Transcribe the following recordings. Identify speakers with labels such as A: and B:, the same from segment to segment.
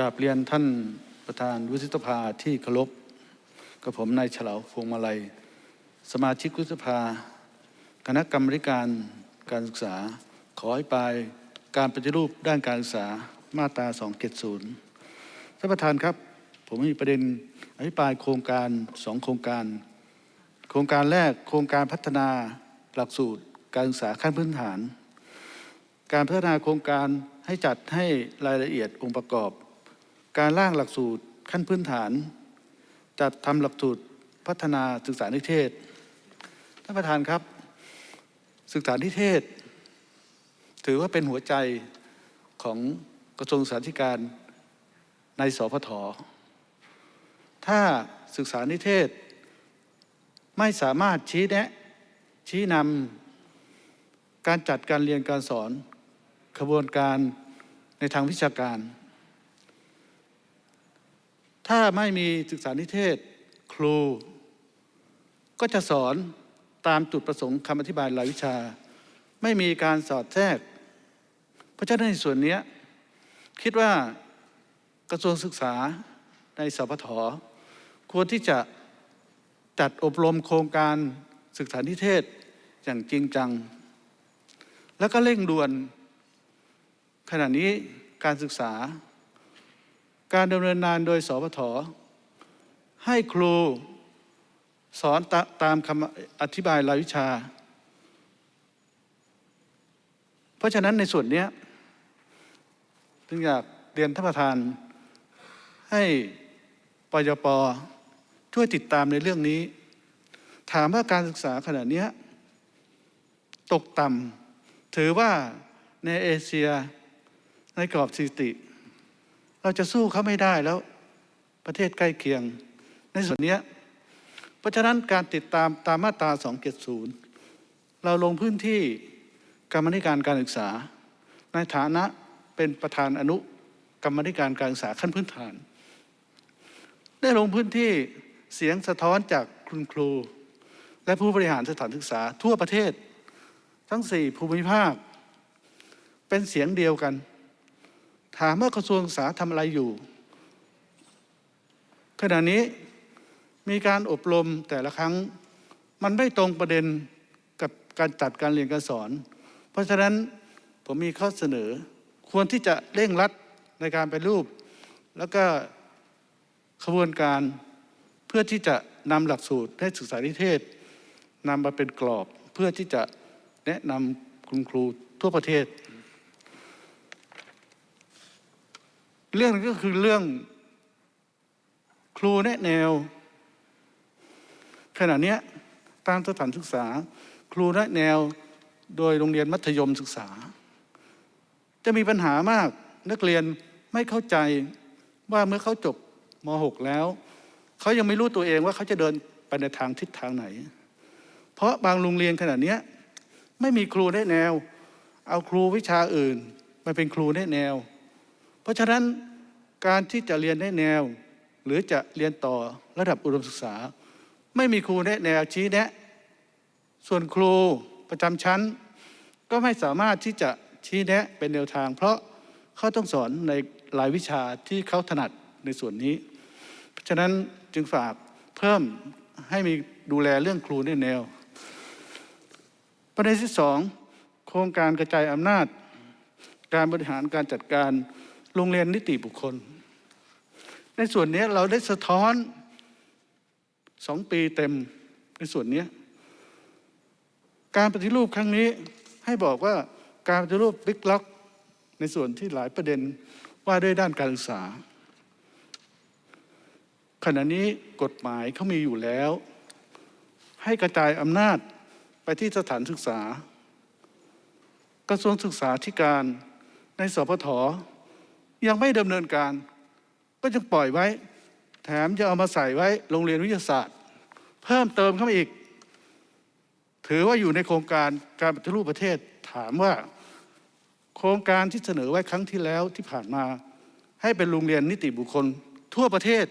A: กราบเรียนท่านประธานวุฒิสภาที่เคารพกับผมนายเฉลาวพวงมาลัย สมาชิกวุฒิสภา คณะกรรมการการศึกษา ขอให้ปลายการปฏิรูปด้านการศึกษามาตรา 270ท่านประธานครับ ผมมีประเด็นอภิปรายโครงการสองโครงการ โครงการแรกโครงการพัฒนาหลักสูตรการศึกษาขั้นพื้นฐาน การพัฒนาโครงการให้จัดให้รายละเอียดองค์ประกอบ การร่างหลักสูตรขั้นพื้นฐาน จัดทำหลักสูตรพัฒนาศึกษานิเทศ ท่านประธานครับ ศึกษานิเทศ ถือว่าเป็นหัวใจของกระทรวงศึกษาธิการในสพทถ้าศึกษานิเทศ ไม่สามารถชี้แนะชี้นำการจัดการเรียนการสอนขบวนการในทางวิชาการ ถ้าไม่มีศึกษานิเทศครู ก็จะสอนตามจุดประสงค์คำอธิบายรายวิชา ไม่มีการสอดแทรก เพราะฉะนั้นในส่วนนี้คิดว่ากระทรวงศึกษาในสพทควรที่จะจัดอบรมโครงการศึกษานิเทศอย่างจริงจัง แล้วก็เร่งด่วนขณะนี้การศึกษา การดำเนินงานโดยสพทให้ครูสอนตาตามคำอธิบายรายวิชา เพราะฉะนั้นในส่วนนี้จึงอยากเรียนท่านประธาน ให้ปยปช่วยติดตามในเรื่องนี้ ถามว่าการศึกษาขณะนี้ตกต่ำถือว่าในเอเชียในกรอบสถิติ เราจะสู้เขาไม่ได้แล้ว ประเทศใกล้เคียง ในส่วนนี้เพราะฉะนั้นการติดตามตามมาตรา 270 เราลงพื้นที่กรรมธิการการศึกษา ในฐานะเป็นประธานอนุกรรมธิการการศึกษาขั้นพื้นฐาน ได้ลงพื้นที่เสียงสะท้อนจากคุณครู และผู้บริหารสถานศึกษาทั่วประเทศ ทั้งสี่ภูมิภาค เป็นเสียงเดียวกัน ถามว่ากระทรวงศึกษาทำอะไรอยู่ขณะนี้มีการอบรมแต่ละครั้งมันไม่ตรงประเด็นกับการจัดการเรียนการสอน เพราะฉะนั้นผมมีข้อเสนอควรที่จะเร่งรัดในการไปรูป แล้วก็ขบวนการเพื่อที่จะนำหลักสูตรให้ศึกษานิเทศนำมาเป็นกรอบเพื่อที่จะแนะนำคุณครูทั่วประเทศ เรื่องก็คือเรื่องครูแนะแนว ขณะนี้ตามสถานศึกษา ครูแนะแนวโดยโรงเรียนมัธยมศึกษา จะมีปัญหามากนักเรียนไม่เข้าใจว่าเมื่อเขาจบม .6 แล้ว เขายังไม่รู้ตัวเองว่าเขาจะเดินไปในทางทิศทางไหน เพราะบางโรงเรียนขนาดนี้ไม่มีครูแนะแนว เอาครูวิชาอื่นมาเป็นครูแนะแนว ราะฉะนั้นการที่จะเรียนแนะแนว หรือจะเรียนต่อระดับอุดมศึกษา ไม่มีครูแนะแนวชี้แนะ ส่วนครูประจำชั้น ก็ไม่สามารถที่จะชี้แนะเป็นแนวทาง เพราะเขาต้องสอนในรายวิชาที่เขาถนัดในส่วนนี้ เพราะฉะนั้นจึงฝากเพิ่มให้มีดูแลเรื่องครูแนะแนว ประเด็นที่สองโครงการกระจายอำนาจ การบริหารการจัดการ โรงเรียนนิติบุคคล ในส่วนนี้เราได้สะท้อนสองปีเต็มในส่วนนี้ การปฏิรูปครั้งนี้ให้บอกว่าการปฏิรูปบิ๊กล็อกในส่วนที่หลายประเด็นว่าด้วยด้านการศึกษา ขณะนี้กฎหมายเขามีอยู่แล้ว ให้กระจายอำนาจไปที่สถานศึกษา กระทรวงศึกษาธิการในสพท ยังไม่ดำเนินการ ก็ยังปล่อยไว้ แถมจะเอามาใส่ไว้โรงเรียนวิทยาศาสตร์ เพิ่มเติมเข้ามาอีก ถือว่าอยู่ในโครงการการปฏิรูปประเทศถามว่า โครงการที่เสนอไว้ครั้งที่แล้วที่ผ่านมา ให้เป็นโรงเรียนนิติบุคคล ทั่วประเทศ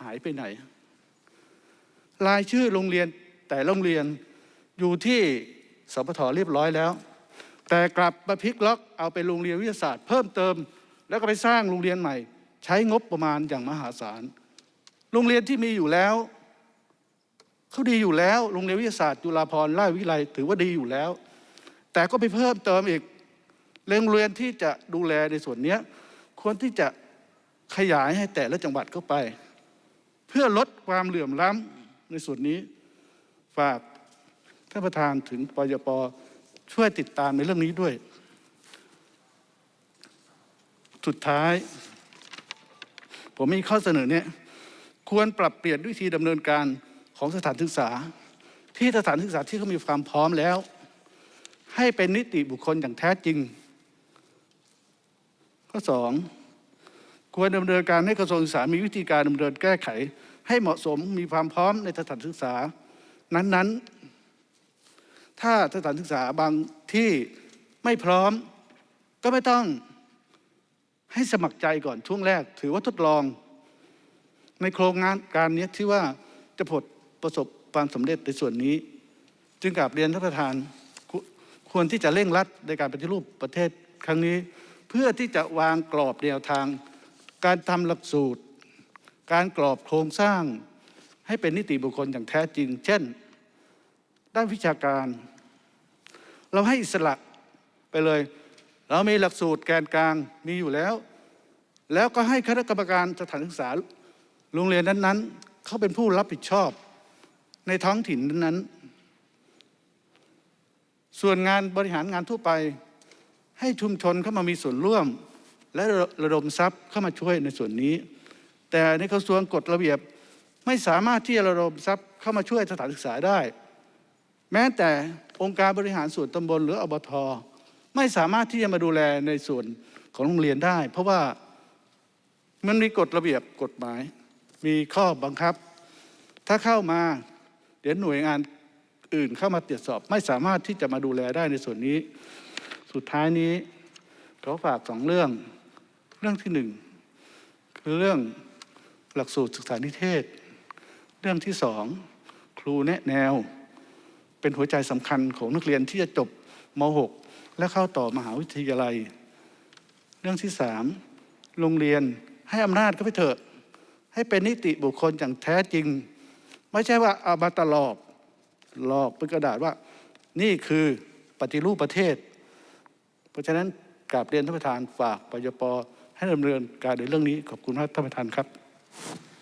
A: หายไปไหน รายชื่อโรงเรียนแต่โรงเรียนอยู่ที่สพทเรียบร้อยแล้ว แต่กลับมาพลิกล็อกเอาเป็นโรงเรียนวิทยาศาสตร์เพิ่มเติม แล้วก็ไปสร้างโรงเรียนใหม่ ใช้งบประมาณอย่างมหาศาล โรงเรียนที่มีอยู่แล้วเขาดีอยู่แล้ว โรงเรียนวิทยาศาสตร์จุฬาภรณราชวิทยาลัยถือว่าดีอยู่แล้ว แต่ก็ไปเพิ่มเติมอีกโรงเรียนที่จะดูแลในส่วนนี้ควรที่จะขยายให้แต่ละจังหวัดเข้าไป เพื่อลดความเหลื่อมล้ำในส่วนนี้ฝากท่านประธานถึงปยปช่วยติดตามในเรื่องนี้ด้วย สุดท้าย ผมมีข้อเสนอเนี่ยควรปรับเปลี่ยนวิธีดำเนินการของสถานศึกษา ที่สถานศึกษาที่เขามีความพร้อมแล้ว ให้เป็นนิติบุคคลอย่างแท้จริง ข้อสองควรดำเนินการให้กระทรวงศึกษามีวิธีการดำเนินแก้ไข ให้เหมาะสมมีความพร้อมในสถานศึกษา นั้นๆ ถ้าสถานศึกษาบางที่ไม่พร้อมก็ไม่ต้อง ให้สมัครใจก่อนช่วงแรก ถือว่าทดลอง ในโครงงานการนี้ที่ว่าจะผลประสบความสำเร็จในส่วนนี้ จึงกราบเรียนท่านประธานควควรที่จะเร่งรัดในการปฏิรูปประเทศครั้งนี้ เพื่อที่จะวางกรอบแนวทาง การทำหลักสูตร การกรอบโครงสร้าง ให้เป็นนิติบุคคลอย่างแท้จริง เช่น ด้านวิชาการ เราให้อิสระไปเลย เรามีหลักสูตรแกนกลางมีอยู่แล้ว แล้วก็ให้คณะกรรมการสถานศึกษาโรงเรียนนั้นๆ เขาเป็นผู้รับผิดชอบในท้องถิ่นนั้นๆส่วนงานบริหารงานทั่วไป ให้ชุมชนเข้ามามีส่วนร่วม และระดมทรัพย์เข้ามาช่วยในส่วนนี้ แต่ในกระทรวงกฎระเบียบไม่สามารถที่จะระดมทรัพย์เข้ามาช่วยสถานศึกษาได้ แม้แต่องค์การบริหารส่วนตำบลหรืออบท ไม่สามารถที่จะมาดูแลในส่วนของโรงเรียนได้ เพราะว่ามันมีกฎระเบียบกฎหมาย มีข้อบังคับ ถ้าเข้ามาเดี๋ยวหน่วยงานอื่นเข้ามาตรวจสอบ ไม่สามารถที่จะมาดูแลได้ในส่วนนี้ สุดท้ายนี้ขอฝากสองเรื่อง เรื่องที่หนึ่งคือเรื่องหลักสูตรศึกษานิเทศ เรื่องที่สองครูแนะแนว เป็นหัวใจสำคัญของนักเรียนที่จะจบม .6 และเข้าต่อมหาวิทยาลัย เรื่องที่สามโรงเรียนให้อำนาจเขาไปเถอะ ให้เป็นนิติบุคคลอย่างแท้จริง ไม่ใช่ว่าเอามาตลอกหลอกเป็นกระดาษว่า นี่คือปฏิรูปประเทศ เพราะฉะนั้นกราบเรียนท่านประธานฝากปยปให้ดำเนินการในเรื่องนี้ขอบคุณท่านประธานครับ